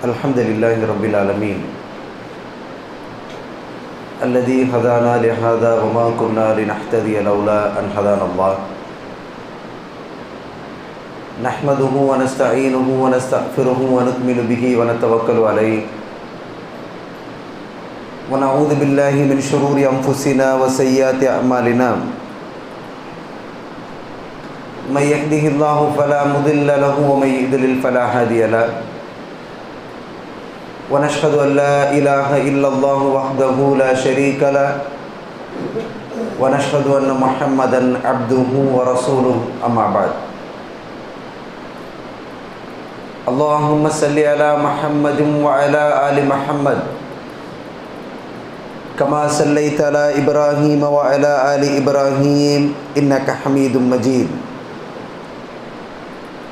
الحمد لله رب العالمين الذي هدانا لهذا وما كنا لنهتدي لولا أن هدانا الله. نحمده ونستعينه ونستغفره ونكمل به ونتوكل عليه. ونعوذ بالله من شرور أنفسنا وسيئات أعمالنا. من يهده الله فلا مضل له ومن يضلل فلا هادي له. ونشهد أن لا إله إلا الله وحده لا شريك له. ونشهد أن محمدا عبده ورسوله. أما بعد. اللهم صل على محمد وعلى آل محمد. كما صليت على إبراهيم وعلى آل إبراهيم إنك حميد مجيد.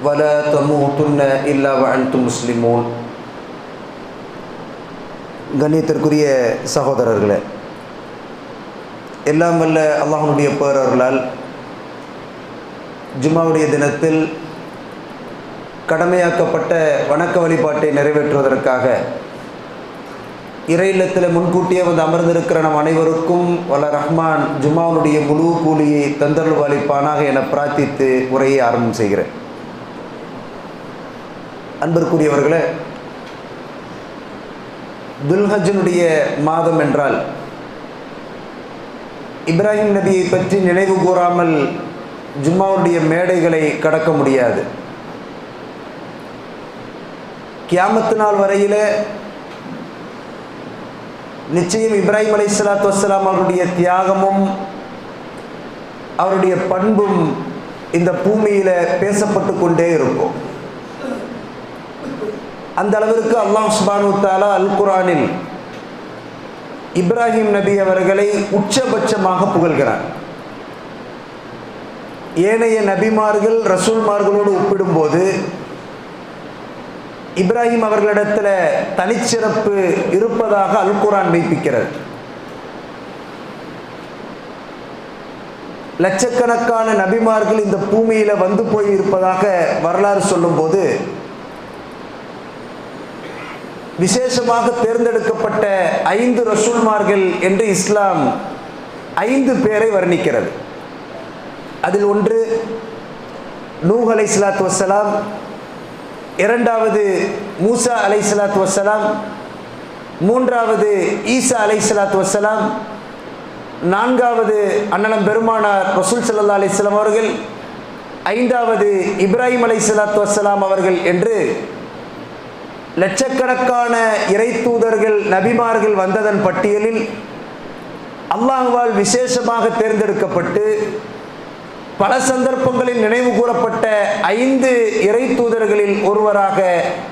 ولا تموتن إلا وأنتم مسلمون கண்ணியத்திற்குரிய சகோதரர்களே எல்லாம் வல்ல அல்லாஹனுடைய பேரர்களால் ஜும்மாவுடைய தினத்தில் கடமையாக்கப்பட்ட வணக்க வழிபாட்டை நிறைவேற்றுவதற்காக இறையில்லத்தில் முன்கூட்டியே வந்து அமர்ந்திருக்கிற நம் அனைவருக்கும் வல்ல ரஹ்மான் ஜும்மாவுடைய முழு கூலியை தந்தருள் அளிப்பானாக என பிரார்த்தித்து உரையை ஆரம்பம் செய்கிறேன் அன்பிற்குரியவர்களே துல்ஹஜனுடைய மாதம் என்றால் இப்ராஹிம் நபியை பற்றி நினைவு கூறாமல் ஜும்மாவுடைய மேடைகளை கடக்க முடியாது. கியாமத்து நாள் வரையில் நிச்சயம் இப்ராஹிம் அலை சலாத்து வசலாம் அவருடைய தியாகமும் அவருடைய பண்பும் இந்த பூமியில் பேசப்பட்டு கொண்டே இருக்கும். அந்த அளவிற்கு அல்லாஹ் சுபானு தாலா அல் குரானில் இப்ராஹிம் நபி அவர்களை உச்சபட்சமாக புகழ்கிறார். ஏனைய நபிமார்கள் ரசூல்மார்களோடு ஒப்பிடும்போது இப்ராஹிம் அவர்களிடத்தில் தனிச்சிறப்பு இருப்பதாக அல் குரான் மெய்ப்பிக்கிறது. லட்சக்கணக்கான நபிமார்கள் இந்த பூமியில் வந்து போய் இருப்பதாக வரலாறு சொல்லும்போது விசேஷமாக தேர்ந்தெடுக்கப்பட்ட ஐந்து ரசூல்மார்கள் என்று இஸ்லாம் ஐந்து பேரை வர்ணிக்கிறது. அதில் ஒன்று நூஹ் அலை சலாத்து வசலாம் இரண்டாவது மூசா அலை சலாத்து வசலாம் மூன்றாவது ஈசா அலை சலாத்து வசலாம் நான்காவது அண்ணலம் பெருமானார் ரசூல் சல்லா அலிஸ்லாம் அவர்கள் ஐந்தாவது இப்ராஹிம் அலை சலாத்து வசலாம் அவர்கள் என்று லட்சக்கணக்கான இறை தூதர்கள் நபிமார்கள் வந்ததன் பட்டியலில் அல்லாஹுவால் விசேஷமாக தேர்ந்தெடுக்கப்பட்டு பல சந்தர்ப்பங்களில் நினைவு கூறப்பட்ட ஐந்து இறை தூதர்களில் ஒருவராக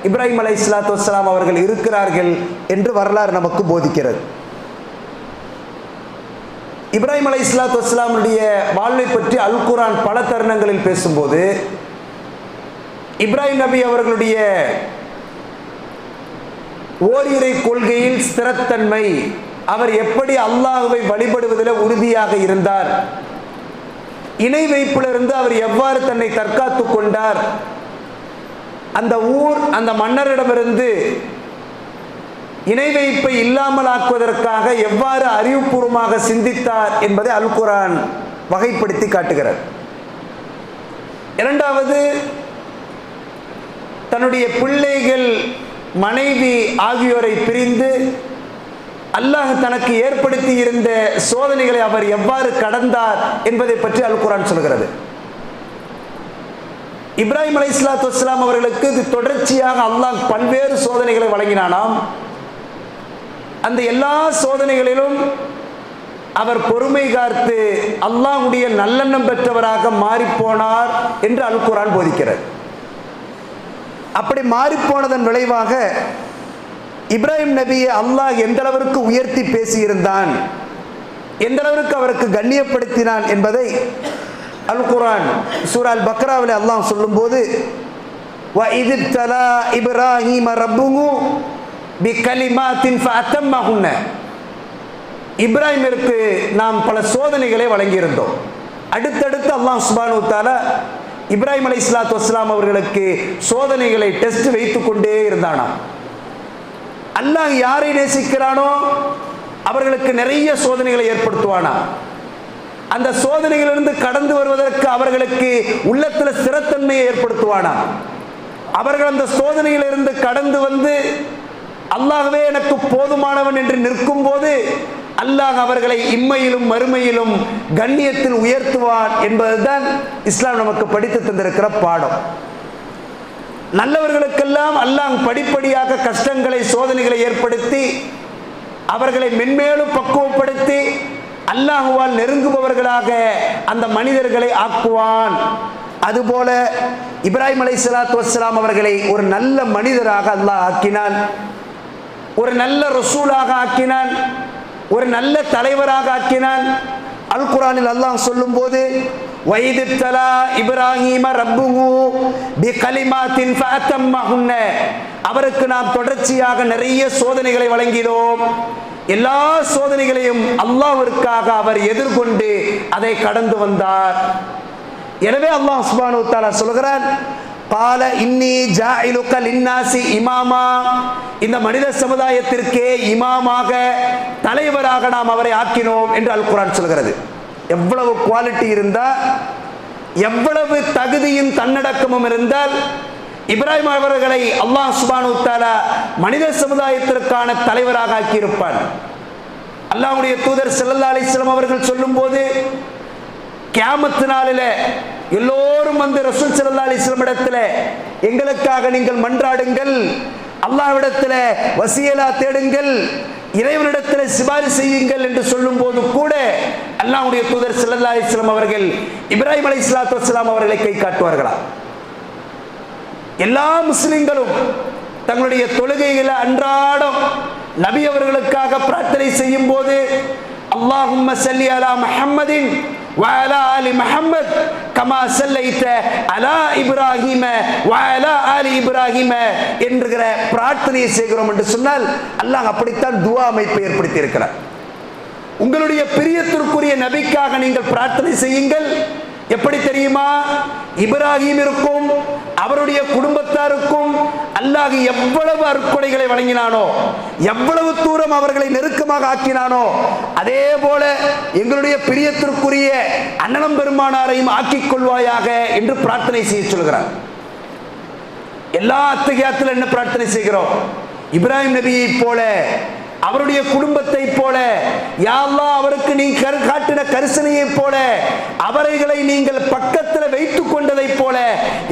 இப்ராஹிம் அலை இஸ்லாத்து வஸ்லாம் அவர்கள் இருக்கிறார்கள் என்று வரலாறு நமக்கு போதிக்கிறது. இப்ராஹிம் அலை இஸ்லாத்து வஸ்லாமுடைய வாழ்வை பற்றி அல் குரான் பல தருணங்களில் பேசும்போது இப்ராஹிம் நபி அவர்களுடைய ஓரிரை கொள்கையில் ஸ்திரத்தன்மை. அவர் எப்படி அல்லாஹுவை வழிபடுவதில் உறுதியாக இருந்தார்? இணை வைப்பிலிருந்து அவர் எவ்வாறு தன்னை தற்காத்து கொண்டார்? அந்த ஊர் அந்த மன்னரிடமிருந்து இணை வைப்பை இல்லாமல் ஆக்குவதற்காக எவ்வாறு அறிவுபூர்வமாக சிந்தித்தார் என்பதை அல் குரான் வகைப்படுத்தி காட்டுகிறார். இரண்டாவது தன்னுடைய பிள்ளைகள் மனைவி ஆகியோரை பிரிந்து அல்லாஹ் தனக்கு ஏற்படுத்தி இருந்த சோதனைகளை அவர் எவ்வாறு கடந்தார் என்பதை பற்றி அல் குரான் சொல்கிறது. இப்ராஹிம் அலி இஸ்லாத்து வஸ்லாம் அவர்களுக்கு இது தொடர்ச்சியாக அல்லாஹ் பல்வேறு சோதனைகளை வழங்கினானாம். அந்த எல்லா சோதனைகளிலும் அவர் பொறுமை காத்து அல்லாஹ்வுடைய நல்லெண்ணம் பெற்றவராக மாறிப்போனார் என்று அல் குரான் போதிக்கிறது. அப்படி மாறிப்போனதன் விளைவாக இப்ராஹிம் நபியை அல்லாஹ் எந்த அளவிற்கு உயர்த்தி பேசியிருந்தான் எந்த அளவிற்கு அவருக்கு கண்ணியப்படுத்தினான் என்பதை அல் குரான் சூரால் பக்ராவில் அல்லாஹ் சொல்லும்போது இப்ராஹிம ரப்புங்கு பி கலிமாத்தின் ஃபஅத்தம்மஹுன்ன. இப்ராஹிமிற்கு நாம் பல சோதனைகளை வழங்கியிருந்தோம். அடுத்தடுத்து அல்லாஹ் சுபானு தாலா இப்ராஹிம் அலி இஸ்லாத்து வஸ்லாம் அவர்களுக்கு சோதனைகளை டெஸ்ட் வைத்து கொண்டே இருந்தானா? அல்லாஹ் யாரை நேசிக்கிறானோ அவர்களுக்கு நிறைய சோதனைகளை ஏற்படுத்துவானா? அந்த சோதனைகளிலிருந்து கடந்து வருவதற்கு அவர்களுக்கு உள்ளத்தில் ஸ்திரத்தன்மையை ஏற்படுத்துவானா? அவர்கள் அந்த சோதனையிலிருந்து கடந்து வந்து அல்லாஹ்வே எனக்கு போதுமானவன் என்று நிற்கும் போது அல்லாஹ் அவர்களை இம்மையிலும் மறுமையிலும் கண்ணியத்தில் உயர்த்துவான் என்பதுதான் இஸ்லாம் நமக்கு படித்து தந்திருக்கிற பாடம். நல்லவர்களுக்கெல்லாம் அல்லாஹ் படிப்படியாக கஷ்டங்களை சோதனைகளை ஏற்படுத்தி அவர்களை மென்மேலும் பக்குவப்படுத்தி அல்லாஹுவால் நெருங்குபவர்களாக அந்த மனிதர்களை ஆக்குவான். அதுபோல இப்ராஹிம் அலை சலாத்து வஸ்லாம் அவர்களை ஒரு நல்ல மனிதராக அல்லாஹ் ஆக்கினான். ஒரு நல்ல ரசூலாக ஆக்கினான். ஒரு நல்ல தலைவராக ஆக்கினான் அல் குரானில் அல்லாஹ் சொல்லும்போது வைது தலா இப்ராஹிம ரப்புஹு பி கலிமாத்தின் ஃபஅத்தம்மஹுன்ன. அவருக்கு நாம் தொடர்ச்சியாக நிறைய சோதனைகளை வழங்கினோம். எல்லா சோதனைகளையும் அல்லாஹ்விற்காக அவர் எதிர்கொண்டு அதை கடந்து வந்தார். எனவே அல்லாஹ் சுபானு தாலா சொல்கிறான் கால இன்னி ஜாயிலுக்க லின்னாசி இமாமா இந்த மனித சமுதாயத்திற்கே இமாமாக தலைவராக நாம் அவரை ஆக்கினோம் என்று அல் குரான் சொல்கிறது. எவ்வளவு குவாலிட்டி இருந்தால் எவ்வளவு தகுதியும் தன்னடக்கமும் இருந்தால் இப்ராஹிம் அவர்களை அல்லாஹ் சுபானு தாலா மனித சமுதாயத்திற்கான தலைவராக ஆக்கியிருப்பான் அல்லாஹுடைய தூதர் செல்லல்லா அலிஸ்லாம் அவர்கள் அவர்கள் சொல்லும்போது கேமத்து நாளில் எல்லோரும் வந்து ரசூல் சல்லா அலிஸ்லம் இடத்துல எங்களுக்காக நீங்கள் மன்றாடுங்கள். அல்லாஹ்விடத்துல வசியலா தேடுங்கள். இறைவனிடத்தில் சிபாரிசு செய்யுங்கள் என்று சொல்லும் போது கூட அல்லாவுடைய தூதர் சல்லா அலிஸ்லாம் அவர்கள் இப்ராஹிம் அலி இஸ்லாத்து வஸ்லாம் அவர்களை கை காட்டுவார்களா? எல்லா முஸ்லிம்களும் தங்களுடைய தொழுகையில அன்றாடம் நபி அவர்களுக்காக பிரார்த்தனை செய்யும் போது அல்லாஹும் சல்லி அலா முஹம்மதின் وعلى آل محمد كما صليت على إبراهيم وعلى آل إبراهيم என்கிற பிரார்த்தனையை செய்கிறோம் என்று சொன்னால் அல்லாஹ் அப்படித்தான் துவா அமைப்பை ஏற்படுத்தி இருக்கிறார் உங்களுடைய பிரியத்திற்குரிய நபிக்காக நீங்கள் பிரார்த்தனை செய்யுங்கள் எப்படி தெரியுமா? இப்ராஹிமிற்கும் அவருடைய குடும்பத்தாருக்கும் அல்லாஹ் எவ்வளவு அற்கொடைகளை வழங்கினானோ எவ்வளவு தூரம் அவர்களை நெருக்கமாக ஆக்கினானோ அதே போல எங்களுடைய பிரியத்திற்குரிய அண்ணனம் பெருமானாரையும் ஆக்கிக் கொள்வாயாக என்று பிரார்த்தனை செய்ய சொல்கிறார். எல்லா அத்தகையத்தில் என்ன பிரார்த்தனை செய்கிறோம்? இப்ராஹிம் நபியை போல அவருடைய குடும்பத்தை போல யாரெல்லாம் அவருக்கு நீ கரு காட்டின கரிசனையை போல அவரைகளை நீங்கள் பக்கத்தில் வைத்துக் கொண்டதை போல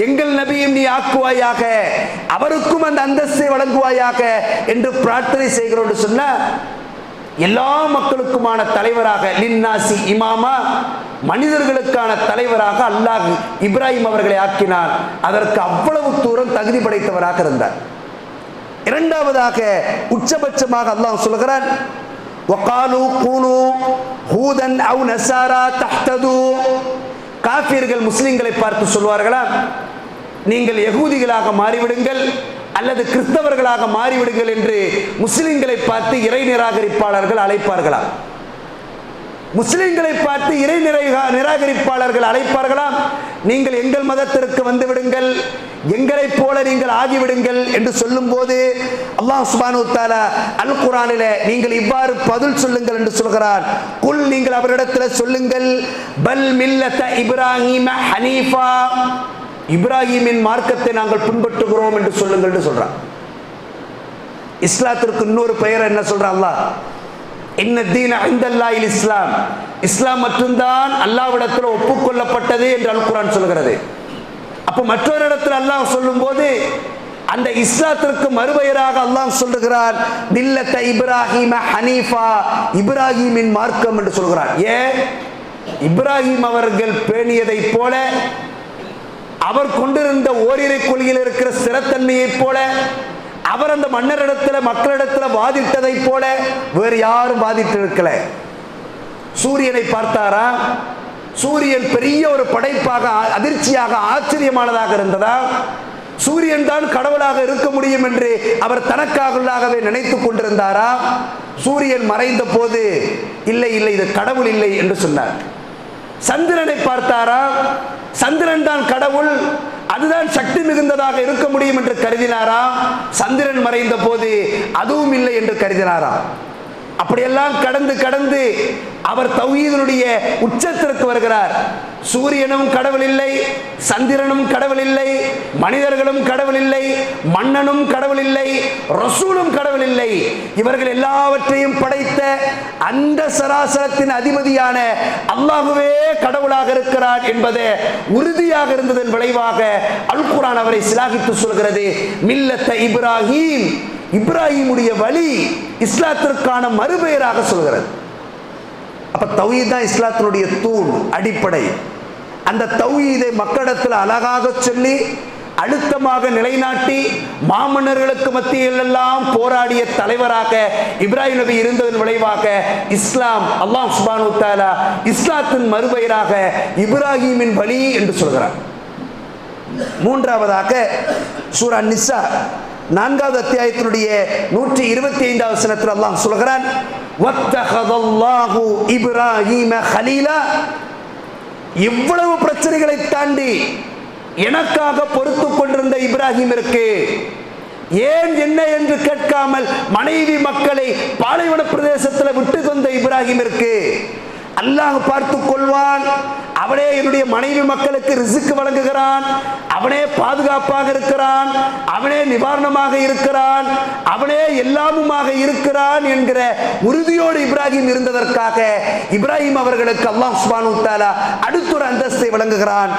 எங்கள் நபியும் நீ ஆக்குவாயாக அவருக்கும் அந்த அந்தஸ்தை வழங்குவாயாக என்று பிரார்த்தனை செய்கிறோம் சொன்ன எல்லா மக்களுக்குமான தலைவராக லின்னாசி இமாமா மனிதர்களுக்கான தலைவராக அல்லாஹ் இப்ராஹிம் அவர்களை ஆக்கினார். அதற்கு அவ்வளவு தூரம் தகுதி படைத்தவராக இருந்தார். இரண்டாவதாக உச்சபட்சமாக அல்லாஹ் சொல்கிறான் وقالوا كونوا هودا او نصارى تهتدوا காஃபிர்கள் முஸ்லிம்களை பார்த்து சொல்வார்களா நீங்கள் யகூதிகளாக மாறிவிடுங்கள் அல்லது கிறிஸ்தவர்களாக மாறிவிடுங்கள் என்று முஸ்லிம்களை பார்த்து இறை நிராகரிப்பாளர்கள் அழைப்பார்களா முஸ்லிம்களை பார்த்து இறை நிறைகா நிராகரிப்பாளர்கள் அழைப்பார்களாம் நீங்கள் எங்கள் மதத்திற்கு வந்து விடுங்கள் எங்களைப் போல நீங்கள் ஆகிவிடுங்கள் என்று சொல்லும் போது அல்லாஹ் சுபானு தாலா அல் குரானில நீங்கள் இவ்வாறு பதில் சொல்லுங்கள் என்று சொல்கிறார். குல் நீங்கள் அவரிடத்தில் சொல்லுங்கள் பல் மில்லத இப்ராஹிம ஹனீஃபா. இப்ராஹிமின் மார்க்கத்தை நாங்கள் பின்பற்றுகிறோம் என்று சொல்லுங்கள் என்று சொல்றான். இஸ்லாத்திற்கு இன்னொரு பெயர் என்ன சொல்றான் அல்லாஹ்? இன்ன தீன ஐந்தல்லாயில் இஸ்லாம். இஸ்லாம் மட்டும்தான் அல்லாவிடத்தில் ஒப்புக்கொள்ளப்பட்டது என்று அல் குரான் சொல்கிறது. அப்போ மற்றொரு இடத்தில் அல்லாஹ் சொல்லும்போது அந்த இஸ்லாத்திற்கு மறுபெயராக அல்லாஹ் சொல்லுகிறார் மில்லத்த இப்ராஹிம ஹனீஃபா இப்ராஹிமின் மார்க்கம் என்று சொல்கிறார். ஏன்? இப்ராஹிம் அவர்கள் பேணியதைப் போல அவர் கொண்டிருந்த ஓரிரை கொள்கையில் இருக்கிற ஸ்திரத்தன்மையைப் போல அவர் அந்த மன்னரிடத்துல மக்களிடத்துல வாதிட்டதைப் போல வேறு யாரும் வாதிட்டு இருக்கல சூரியனை பார்த்தாரா? சூரியன் பெரிய ஒரு படைப்பாக அதிர்ச்சியாக ஆச்சரியமானதாக இருந்ததா? சூரியன் தான் கடவுளாக இருக்க முடியும் என்று அவர் தனக்காகவே நினைத்துக் கொண்டிருந்தாரா? சூரியன் மறைந்த போது இல்லை இல்லை இது கடவுள் இல்லை என்று சொன்னார். சந்திரனை பார்த்தாரா? சந்திரன் தான் கடவுள். அதுதான் சக்தி மிகுந்ததாக இருக்க முடியும் என்று கருதினாரா? சந்திரன் மறைந்த போது அதுவும் இல்லை என்று கருதினாரா? அப்படியெல்லாம் கடந்து கடந்து அவர் தௌஹீதனுடைய உச்சத்திற்கு வருகிறார். சூரியனும் கடவுள் இல்லை சந்திரனும் கடவுள் இல்லை மனிதர்களும் கடவுள் இல்லை மன்னனும் கடவுள் இல்லை ரசூலும் கடவுள் இல்லை. இவர்கள் எல்லாவற்றையும் படைத்த அந்த சராசரத்தின் அதிபதியான அல்லாஹுவே கடவுளாக இருக்கிறார் என்பது உறுதியாக இருந்ததன் விளைவாக அல்குரான் அவரை சிலாகித்து சொல்கிறது. மில்லத்த இப்ராஹிம் இப்ராஹிமுடைய வழி இஸ்லாத்திற்கான மறுபெயராக சொல்கிறது. அப்போ தௌஹீத் தான் இஸ்லாத்தினுடைய தூண் அடிப்படை. அந்த தௌஹீதை மக்களிடத்தில் அழகாக சொல்லி அழுத்தமாக நிலைநாட்டி மாமன்னர்களுக்கு மத்தியில் எல்லாம் போராடிய தலைவராக இப்ராஹிம் நபி இருந்ததன் விளைவாக இஸ்லாம் அல்லாஹ் சுபானு தாலா இஸ்லாத்தின் மறுபெயராக இப்ராஹிமின் வழி என்று சொல்கிறார். மூன்றாவதாக சூரா நிசா நான்காவது அத்தியாயத்தினுடைய நூற்றி இருபத்தி ஐந்தாவது சனத்தில் அல்லாஹ் சொல்கிறான் வத்தஹதல்லாஹு இப்ராஹீம ஹலீலா. இவ்வளவு பிரச்சனைகளை தாண்டி எனக்காக பொறுத்து கொண்டிருந்த இப்ராஹிம் இருக்கு. ஏன் என்ன என்று கேட்காமல் மனைவி மக்களை பாலைவன பிரதேசத்தில் விட்டு தந்த இப்ராஹிம் இருக்கு. அல்லாஹ் பார்த்து கொள்வான் அவனே என்னுடைய மனைவி மக்களுக்கு ரிசுக்கு வழங்குகிறான். அவனே பாதுகாப்பாக இருக்கிறான். அவனே நிவாரணமாக இருக்கிறான். அவனே எல்லாமுமாக இருக்கிறான் என்கிற உறுதியோடு இப்ராஹிம் இருந்ததற்காக இப்ராஹிம் அவர்களுக்கு அல்லாஹ் சுபானு தாலா அடுத்தொரு அந்தஸ்தை வழங்குகிறான்.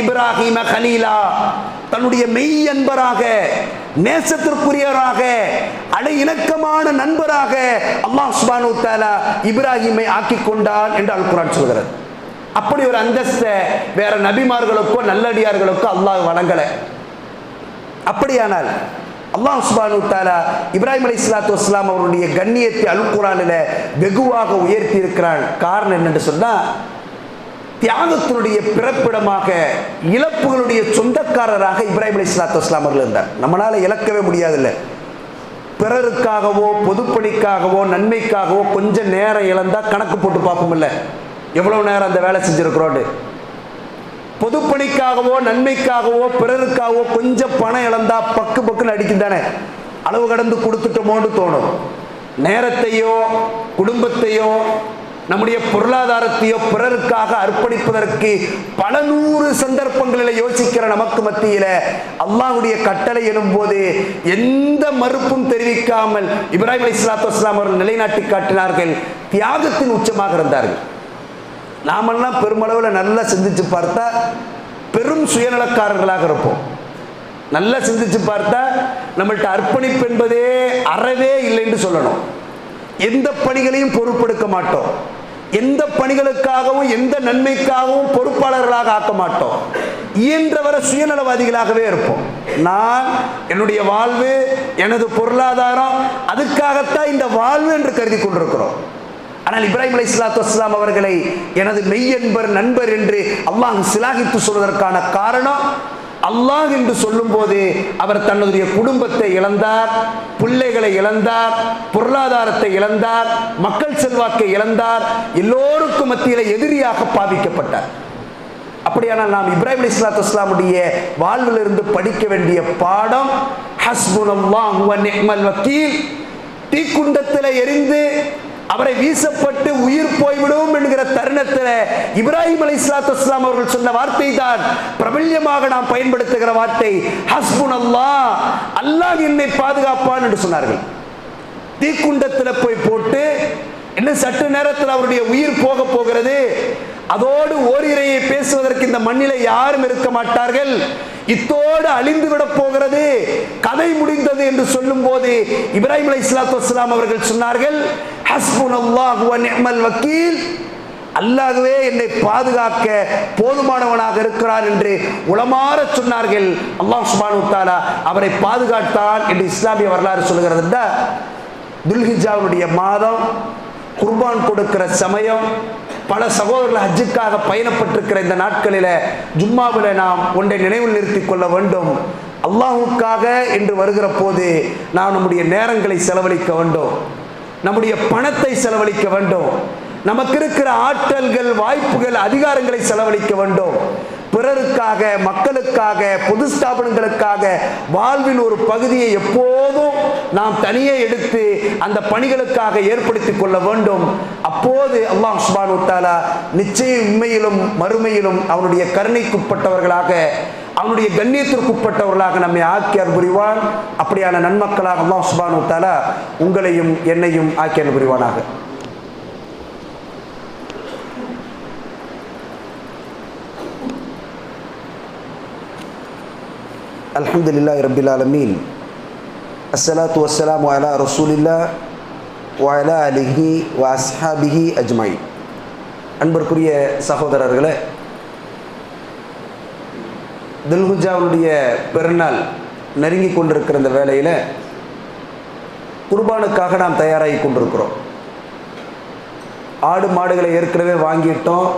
இப்ராஹிம கலீலா தன்னுடைய மெய் அன்பராக நேசத்திற்குரியவராக அடை இணக்கமான நண்பராக அல்லாஹ் சுபானு தாலா இப்ராஹிமை ஆக்கி கொண்டான் என்று அல் குரான் சொல்கிறது. அப்படி ஒரு அந்தஸ்தை வேற நபிமார்களுக்கோ நல்லடியார்களுக்கோ அல்லாஹ் வழங்கல. அப்படியானால் அல்லாஹ் சுபானு தாலா இப்ராஹிம் அலி இஸ்லாத்து வஸ்லாம் அவருடைய கண்ணியத்தை அல் குரானில் வெகுவாக உயர்த்தி இருக்கிறான் காரணம் என்னென்று சொன்னால் தியாகத்தினுடைய பிறப்பிடமாக இழப்புகளுடைய சொந்தக்காரராக இப்ராஹிம் அலி இஸ்லாத்து வஸ்லாம் அவர்கள் இருந்தார். நம்மளால் இழக்கவே முடியாதுல்ல. பிறருக்காகவோ பொதுப்பணிக்காகவோ நன்மைக்காகவோ கொஞ்சம் நேரம் இழந்தா கணக்கு போட்டு பார்ப்போம்ல. எவ்வளவு நேரம் அந்த வேலை செஞ்சிருக்கிறோன்னு பொதுப்பணிக்காகவோ நன்மைக்காகவோ பிறருக்காகவோ கொஞ்சம் பணம் இழந்தா பக்கு பக்குன்னு அடிக்கும் தானே. அளவு கடந்து கொடுத்துட்டோமோன்னு தோணும். நேரத்தையோ குடும்பத்தையோ நம்முடைய பொருளாதாரத்தையோ பிறருக்காக அர்ப்பணிப்பதற்கு பல நூறு சந்தர்ப்பங்களில் யோசிக்கிற நமக்கு மத்தியில அல்லாஹுடைய கட்டளை எனும்போது எந்த மறுப்பும் தெரிவிக்காமல் இப்ராஹிம் அலி இஸ்லாத்து வஸ்லாம் அவர்கள் நிலைநாட்டி காட்டினார்கள் தியாகத்தின் உச்சமாக இருந்தார்கள். நாமெல்லாம் பெருமளவில் நல்லா சிந்திச்சு பார்த்தா பெரும் சுயநலக்காரர்களாக இருப்போம். நல்லா சிந்திச்சு பார்த்தா நம்மள்ட்ட அர்ப்பணிப்பு என்பதே அறவே இல்லைன்னு சொல்லணும். எந்த பணிகளையும் பொறுப்பெடுக்க மாட்டோம். எந்த பணிகளுக்காகவும் எந்த நன்மைக்காகவும் பொறுப்பாளர்களாக ஆக்க மாட்டோம். இயன்றவரை சுயநலவாதிகளாகவே இருப்போம். நான் என்னுடைய வாழ்வு எனது பொருளாதாரம் அதுக்காகத்தான் இந்த வாழ்வு என்று கருதி கொண்டிருக்கிறோம். ஆனால் இப்ராஹிம் அலி இஸ்லாத்து வஸ்லாம் அவர்களை எனது மெய்யன்பர் நண்பர் என்று அல்லாஹ் சிலாகித்து சொல்வதற்கான காரணம் அல்லாஹ் என்று சொல்லும்போது அவர் தன்னுடைய குடும்பத்தை இழந்தார் பிள்ளைகளை இழந்தார் பொருளாதாரத்தை இழந்தார் மக்கள் செல்வாக்கை இழந்தார் எல்லோருக்கும் மத்தியில் எதிரியாக பாதிக்கப்பட்டார் அப்படியானால் நாம் இப்ராஹிம் அலி இஸ்லாத்து வஸ்லாமுடைய வாழ்விலிருந்து படிக்க வேண்டிய பாடம் ஹஸ்புனல்லாஹு வ வக்கீல் தீக்குண்டத்தில் எரிந்து அவரை வீசப்பட்டு உயிர் போய்விடும் என்கிற தருணத்தில் இப்ராஹிம் அலி இஸ்லாத்து இஸ்லாம் அவர்கள் சொன்ன வார்த்தை தான் பிரபல்யமாக நாம் பயன்படுத்துகிற வார்த்தை. ஹஸ்புன் அல்லா அல்லாஹ் என்னை பாதுகாப்பான் என்று சொன்னார்கள். தீக்குண்டத்தில் போய் போட்டு இன்னும் சற்று நேரத்தில் அவருடைய உயிர் போக போகிறது. அதோடு ஓரிரையை பேசுவதற்கு இந்த மண்ணில யாரும் இருக்க மாட்டார்கள். இத்தோடு அழிந்து விட போகிறது. கதை முடிந்தது என்று சொல்லும் போது இப்ராஹிம் அலி இஸ்லாத்து அவர்கள் சொன்னார்கள் வக்கீல். அல்லாகவே என்னை பாதுகாக்க போதுமானவனாக இருக்கிறார் என்று உளமாற சொன்னார்கள். அல்லாஹ் சுபானு தாலா அவரை பாதுகாத்தான் என்று இஸ்லாமிய வரலாறு சொல்கிறது துல்ஹிஜாவுடைய மாதம் குர்பான் கொடுக்கிற சமயம் பல சகோதரர்கள் ஹஜ்ஜுக்காக பயணப்பட்டிருக்கிற இந்த நாட்களில் ஜும்மாவில் நாம் ஒன்றை நினைவில் நிறுத்தி கொள்ள வேண்டும். அல்லாஹுக்காக என்று வருகிற போது நாம் நம்முடைய நேரங்களை செலவழிக்க வேண்டும். நம்முடைய பணத்தை செலவழிக்க வேண்டும். நமக்கு இருக்கிற ஆற்றல்கள் வாய்ப்புகள் அதிகாரங்களை செலவழிக்க வேண்டும். பிறருக்காக மக்களுக்காக பொது ஸ்தாபனங்களுக்காக வாழ்வின் ஒரு பகுதியை எப்போதும் நாம் தனியே எடுத்து அந்த பணிகளுக்காக ஏற்படுத்திக் கொள்ள வேண்டும். அப்போது அல்லாஹ் சுபானு தாலா நிச்சயம் உண்மையிலும் மறுமையிலும் அவனுடைய கருணைக்குட்பட்டவர்களாக அவனுடைய கண்ணியத்திற்குட்பட்டவர்களாக நம்மை ஆக்கி புரிவான் அப்படியான நன்மக்களாக அல்லாஹ் சுபானு தாலா உங்களையும் என்னையும் ஆக்கி புரிவானாக Alhamdulillah Rabbil Alamin. Assalatu wassalamu ala rasulillah Wa ala alihi wa ashabihi ajmain. அன்பிற்குரிய சகோதரர்களே தில்ஹுஜாவுடைய பெருநாள் நெருங்கி கொண்டிருக்கிற இந்த வேலையில் குர்பானுக்காக நாம் தயாராகி கொண்டிருக்கிறோம். ஆடு மாடுகளை ஏற்கனவே வாங்கிட்டோம்.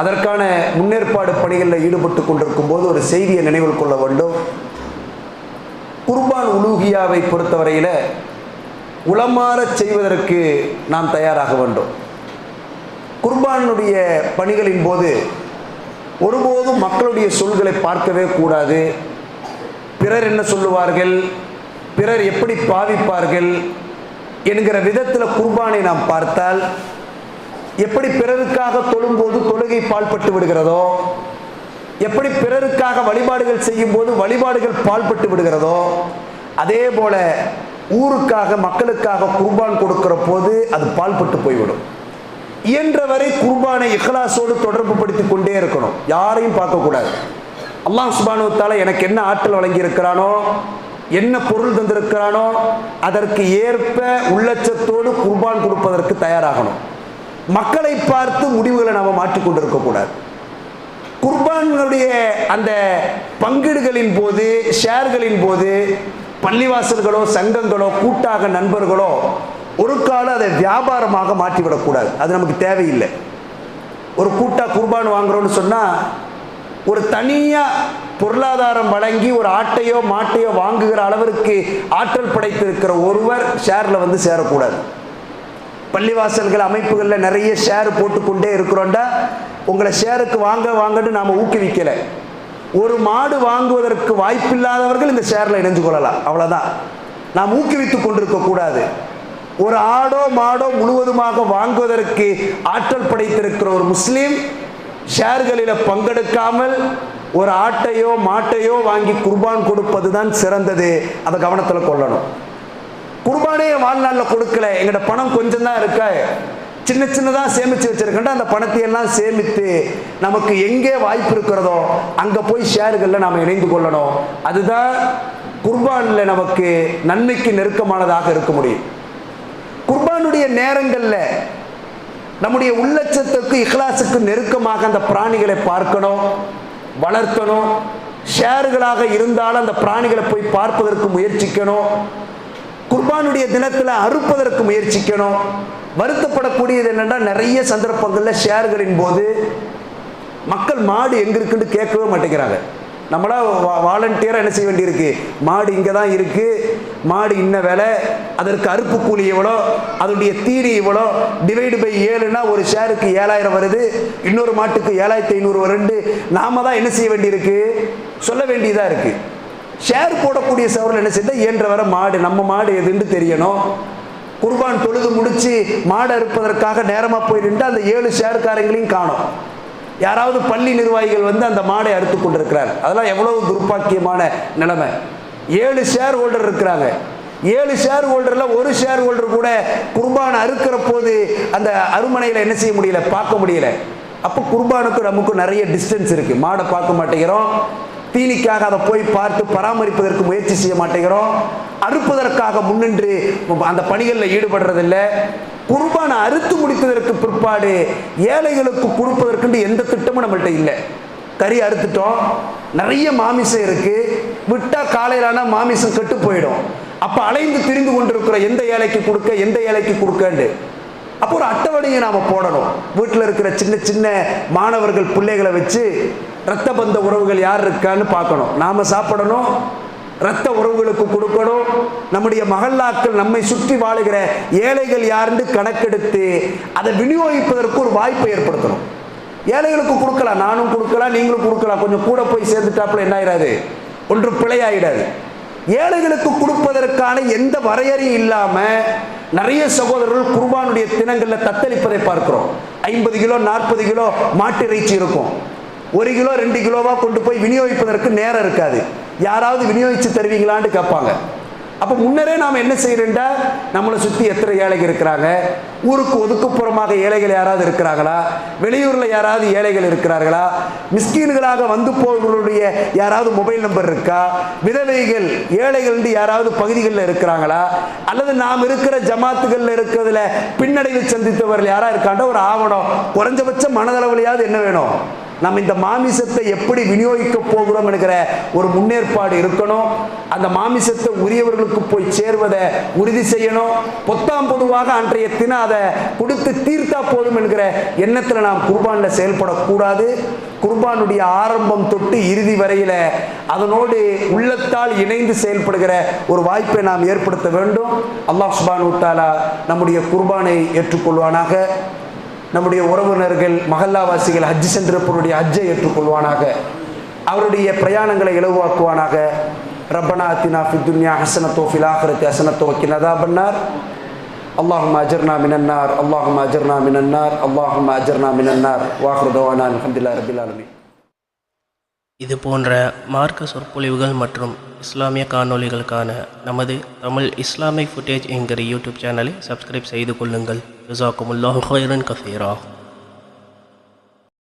அதற்கான முன்னேற்பாடு பணிகளில் ஈடுபட்டு கொண்டிருக்கும் போது ஒரு செய்தியை நினைவில் கொள்ள வேண்டும். குர்பான் உலூகியாவை பொறுத்தவரையில் உளமாறச் செய்வதற்கு நாம் தயாராக வேண்டும். குர்பானுடைய பணிகளின் போது ஒருபோதும் மக்களுடைய சொல்களை பார்க்கவே கூடாது. பிறர் என்ன சொல்லுவார்கள்? பிறர் எப்படி பாவிப்பார்கள்? என்கிற விதத்தில் குர்பானை நாம் பார்த்தால் எப்படி பிறருக்காக தொழும்போது தொழுகை பால்பட்டு விடுகிறதோ எப்படி பிறருக்காக வழிபாடுகள் செய்யும் போது வழிபாடுகள் பால்பட்டு விடுகிறதோ அதே போல ஊருக்காக மக்களுக்காக குர்பான் கொடுக்கிற போது அது பால்பட்டு போய்விடும். இயன்றவரை குர்பானை இஹ்லாசோடு தொடர்பு படுத்தி கொண்டே இருக்கணும். யாரையும் பார்க்கக்கூடாது அல்லாஹ் சுபானுவத்தால எனக்கு என்ன ஆற்றல் வழங்கியிருக்கிறானோ என்ன பொருள் தந்திருக்கிறானோ அதற்கு ஏற்ப உள்ளச்சத்தோடு குர்பான் கொடுப்பதற்கு தயாராகணும். மக்களை பார்த்து முடிவுகளை நாம் மாற்றிக்கொண்டிருக்க கூடாது குர்பான்களுடைய அந்த பங்கீடுகளின் போது ஷேர்களின் போது பள்ளிவாசல்களோ சங்கங்களோ கூட்டாக நண்பர்களோ ஒரு காலம் அதை வியாபாரமாக மாற்றிவிடக்கூடாது. அது நமக்கு தேவையில்லை. ஒரு கூட்டா குர்பான் வாங்குறோம்னு சொன்னால் ஒரு தனியாக பொருளாதாரம் வழங்கி ஒரு ஆட்டையோ மாட்டையோ வாங்குகிற அளவிற்கு ஆற்றல் படைத்திருக்கிற ஒருவர் ஷேரில் வந்து சேரக்கூடாது. பள்ளிவாசல்கள் அமைப்புகளில் நிறைய ஷேர் போட்டுக்கொண்டே இருக்கிறோண்டா உங்களை ஷேருக்கு வாங்க வாங்கன்னு நாம் ஊக்குவிக்கலை. ஒரு மாடு வாங்குவதற்கு வாய்ப்பில்லாதவர்கள் இந்த ஷேரில் இணைஞ்சு கொள்ளலாம். அவ்வளோதான் நாம் ஊக்குவித்து கொண்டிருக்க கூடாது. ஒரு ஆடோ மாடோ முழுவதுமாக வாங்குவதற்கு ஆற்றல் படைத்திருக்கிற ஒரு முஸ்லீம் ஷேர்களில் பங்கெடுக்காமல் ஒரு ஆட்டையோ மாட்டையோ வாங்கி குர்பான் கொடுப்பது தான் சிறந்தது. அதை கவனத்தில் கொள்ளணும். குர்பானே வாழ்நாளில் கொடுக்கல. எங்கள்ட பணம் கொஞ்சம் தான் இருக்க? சின்ன சின்னதாக சேமித்து வச்சிருக்கேன் அந்த பணத்தை எல்லாம் சேமித்து நமக்கு எங்கே வாய்ப்பு இருக்கிறதோ அங்கே போய் ஷேர்களில் நாம் இணைந்து கொள்ளணும். அதுதான் குர்பானில் நமக்கு நன்மைக்கு நெருக்கமானதாக இருக்க முடியும். குர்பானுடைய நேரங்களில் நம்முடைய உள்ளச்சத்துக்கு இஹ்லாசுக்கு நெருக்கமாக அந்த பிராணிகளை பார்க்கணும் வளர்க்கணும் ஷேர்களாக இருந்தாலும் அந்த பிராணிகளை போய் பார்ப்பதற்கு முயற்சிக்கணும். குர்பானுடைய தினத்தில் அறுப்பதற்கு முயற்சிக்கணும். வருத்தப்படக்கூடியது என்னென்னா நிறைய சந்தர்ப்பங்களில் ஷேர்களின் போது மக்கள் மாடு எங்கே இருக்குன்னு கேட்கவே மாட்டேங்கிறாங்க. நம்மளா வாலண்டியராக என்ன செய்ய வேண்டியிருக்கு? மாடு இங்கே தான் இருக்குது மாடு இன்ன விலை. அதற்கு அறுப்பு கூலி எவ்வளோ? அதனுடைய தீனி இவ்வளோ டிவைடு பை ஏழுனா ஒரு ஷேருக்கு ஏழாயிரம் வருது. இன்னொரு மாட்டுக்கு ஏழாயிரத்தி ஐநூறு வருண்டு நாம தான் என்ன செய்ய வேண்டியிருக்கு? சொல்ல வேண்டியதாக இருக்குது ஷேர் போடக்கூடிய சவரில் என்ன செய்தால் இயன்ற வர மாடு நம்ம மாடு எதுன்னு தெரியணும்? குர்பான் தொழுது முடித்து மாடு அறுப்பதற்காக நேரமாக போய் நின்று அந்த ஏழு ஷேர்காரங்களையும் காணும். யாராவது பள்ளி நிர்வாகிகள் வந்து அந்த மாடை அறுத்து கொண்டிருக்கிறார். அதெல்லாம் எவ்வளவு துர்ப்பாக்கியமான நிலைமை. ஏழு ஷேர் ஹோல்டர் இருக்கிறாங்க. ஏழு ஷேர் ஹோல்டரில் ஒரு ஷேர் ஹோல்டர் கூட குர்பான் அறுக்கிற போது அந்த அருமனையில் என்ன செய்ய முடியல? பார்க்க முடியல. அப்போ குர்பானுக்கும் நமக்கும் நிறைய டிஸ்டன்ஸ் இருக்குது மாடை பார்க்க மாட்டேங்கிறோம். தீனிக்காக அதை போய் பார்த்து பராமரிப்பதற்கு முயற்சி செய்ய மாட்டேங்கிறோம். அறுப்பதற்காக முன்னின்று அந்த பணிகளில் ஈடுபடுறதில்லை. குர்பானை அறுத்து முடித்ததற்கு பிற்பாடு ஏழைகளுக்கு கொடுப்பதற்குண்டு எந்த திட்டமும் நம்மள்ட்ட இல்லை. கறி அறுத்துட்டோம். நிறைய மாமிசம் இருக்கு. விட்டா காலையிலான மாமிசம் கெட்டு போயிடும். அப்ப அலைந்து திரிந்து கொண்டிருக்கிற எந்த ஏழைக்கு கொடுக்க எந்த ஏழைக்கு கொடுக்கண்டு அப்போ ஒரு அட்டவணையை நாம் போடணும். வீட்டில் இருக்கிற சின்ன சின்ன மாணவர்கள் பிள்ளைகளை வச்சு ரத்த பந்த உறவுகள் யார் இருக்கான்னு பார்க்கணும். நாம் சாப்பிடணும் ரத்த உறவுகளுக்கு கொடுக்கணும். நம்முடைய மகல்லாக்கள் நம்மை சுற்றி வாழுகிற ஏழைகள் யாருன்னு கணக்கெடுத்து அதை விநியோகிப்பதற்கு ஒரு வாய்ப்பை ஏற்படுத்தணும். ஏழைகளுக்கு கொடுக்கலாம் நானும் கொடுக்கலாம் நீங்களும் கொடுக்கலாம். கொஞ்சம் கூட போய் சேர்ந்துட்டாப்புல என்ன ஆயிடாது? ஒன்று பிழையாயிடாது. ஏழைகளுக்கு கொடுப்பதற்கான எந்த வரையறையும் இல்லாமல் நிறைய சகோதரர்கள் குர்பானுடைய தினங்களில் தத்தளிப்பதை பார்க்கிறோம். ஐம்பது கிலோ நாற்பது கிலோ மாட்டு இறைச்சி இருக்கும். ஒரு கிலோ ரெண்டு கிலோவா கொண்டு போய் விநியோகிப்பதற்கு நேரம் இருக்காது. யாராவது விநியோகிச்சு தருவீங்களான்னு கேட்பாங்க. அப்போ முன்னரே நாம் என்ன செய்யறோம்டா நம்மளை சுற்றி எத்தனை ஏழைகள் இருக்கிறாங்க? ஊருக்கு ஒதுக்குப்புறமாக ஏழைகள் யாராவது இருக்கிறாங்களா வெளியூரில் யாராவது ஏழைகள் இருக்கிறார்களா? மிஸ்கீன்களாக வந்து போவர்களுடைய யாராவது மொபைல் நம்பர் இருக்கா? விதவைகள் ஏழைகள் யாராவது பகுதிகளில் இருக்கிறாங்களா? அல்லது நாம் இருக்கிற ஜமாத்துகளில் இருக்கிறதுல பின்னடைவு சந்தித்தவர்கள் யாரா இருக்காண்ட? ஒரு ஆவணம். குறைஞ்சபட்ச மனதளவுலையாவது என்ன வேணும்? நம்ம இந்த மாமிசத்தை எப்படி விநியோகிக்க போகிறோம் என்கிற ஒரு முன்னேற்பாடு இருக்கணும். அந்த மாமிசத்தை உரியவர்களுக்கு போய் சேர்வதை உறுதி செய்யணும். பொத்தாம் பொதுவாக அன்றைய தினம் அதை கொடுத்து தீர்த்தா போதும் என்கிற எண்ணத்தில் நாம் குர்பானில் செயல்படக்கூடாது. குர்பானுடைய ஆரம்பம் தொட்டு இறுதி வரையில அதனோடு உள்ளத்தால் இணைந்து செயல்படுகிற ஒரு வாய்ப்பை நாம் ஏற்படுத்த வேண்டும். அல்லாஹ் சுபானு தாலா நம்முடைய குர்பானை ஏற்றுக்கொள்வானாக. நம்முடைய உறவினர்கள் மகல்லாவாசிகள் ஹஜ் சென்றிருப்பவருடைய ஹஜ்ஜை ஏற்றுக்கொள்வானாக அவருடைய பிரயாணங்களை இலவாக்குவானாக ரப்பனா அத்தினா ஃபி துன்யா ஹசனத்தோ ஃபில் ஆஹிரத்தி ஹசனத்தோ வக்கினதா பண்ணார் اللهم اجرنا من النار اللهم اجرنا من النار اللهم اجرنا من النار واخر دعوانا الحمد لله رب العالمين இது போன்ற மார்க்க சொற்பொழிவுகள் மற்றும் இஸ்லாமிய காணொளிகளுக்கான நமது தமிழ் இஸ்லாமிக் ஃபுட்டேஜ் என்கிற யூடியூப் சேனலை சப்ஸ்கிரைப் செய்து கொள்ளுங்கள். ஜசாக்குமுல்லாஹு ஹைரன் கஃபீரா